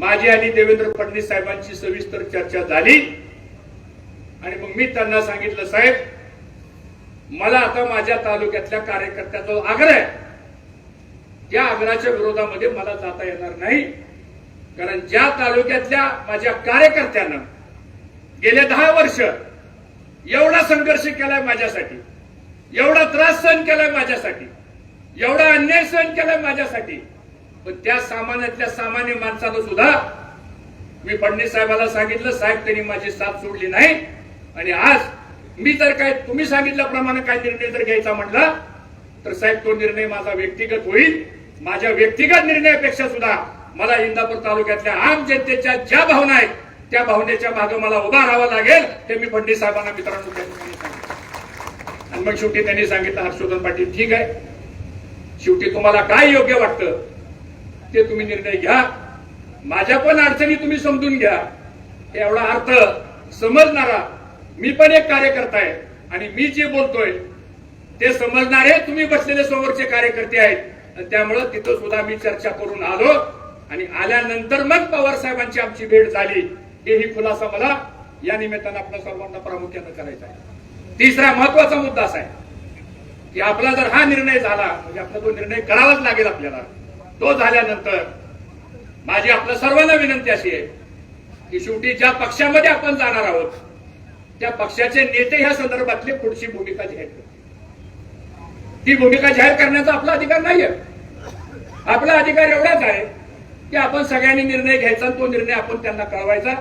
माझी आणि देवेंद्र फडणवीस साहेबांची सविस्तर चर्चा झाली. आणि मग मी त्यांना सांगितलं साहेब मला आता माझ्या तालुक्यातल्या कार्यकर्त्याचा जो आग्रह आहे. त्या आग्रहाच्या विरोधामध्ये मला जाता येणार नाही. कारण ज्या तालुक्यातल्या माझ्या कार्यकर्त्यानं गेले दहा वर्ष एवढा संघर्ष केलाय माझ्यासाठी एवढा त्रास सहन केलाय माझ्यासाठी एवढा अन्याय सहन केलाय माझ्यासाठी पण त्या सामान्यातल्या सामान्य माणसानं सुद्धा मी फडणवीस साहेबाला सांगितलं साहेब त्यांनी माझी साथ सोडली नाही. आणि आज मी जर काय तुम्ही सांगितल्याप्रमाणे काय निर्णय जर घ्यायचा म्हटला तर साहेब तो निर्णय माझा व्यक्तिगत होईल. माझ्या व्यक्तिगत निर्णयापेक्षा सुद्धा मला इंदापूर तालुक्यातल्या आम जनतेच्या ज्या भावना आहेत त्या भावनेच्या मागे मला उभा राहावं लागेल हे मी फडणवीस साहेबांना मित्रांनो सांगितलं. आणि मग शेवटी त्यांनी सांगितलं हर्षवर्धन पाटील ठीक आहे. शेवटी तुम्हाला काय योग्य वाटतं? ते तुम्ही निर्णय घ्या. माझ्या पण अडचणी तुम्ही समजून घ्या. एवढा अर्थ समजणारा मी पण एक कार्यकर्ता आहे आणि मी जे बोलतोय ते समजणारे तुम्ही बसलेले समोरचे कार्यकर्ते आहेत. त्यामुळं तिथं सुद्धा मी चर्चा करून आलो आणि आल्यानंतर मग पवार साहेबांची आमची भेट झाली. हेही खुलासा मला या निमित्तानं आपल्या सर्वांना प्रामुख्यानं करायचा आहे. तिसरा महत्त्वाचा मुद्दा असा आहे की आपला जर हा निर्णय झाला म्हणजे आपला तो निर्णय करावाच लागेल आपल्याला तो झाल्यानंतर माझी आपल्या सर्वांना विनंती अशी आहे की शेवटी ज्या पक्षामध्ये आपण जाणार आहोत त्या पक्षाचे नेते ह्या संदर्भातली पुढची भूमिका जाहीर करतील. ती भूमिका जाहीर करण्याचा आपला अधिकार नाहीये. आपला अधिकार एवढाच आहे की आपण सगळ्यांनी निर्णय घ्यायचा तो निर्णय आपण त्यांना कळवायचा.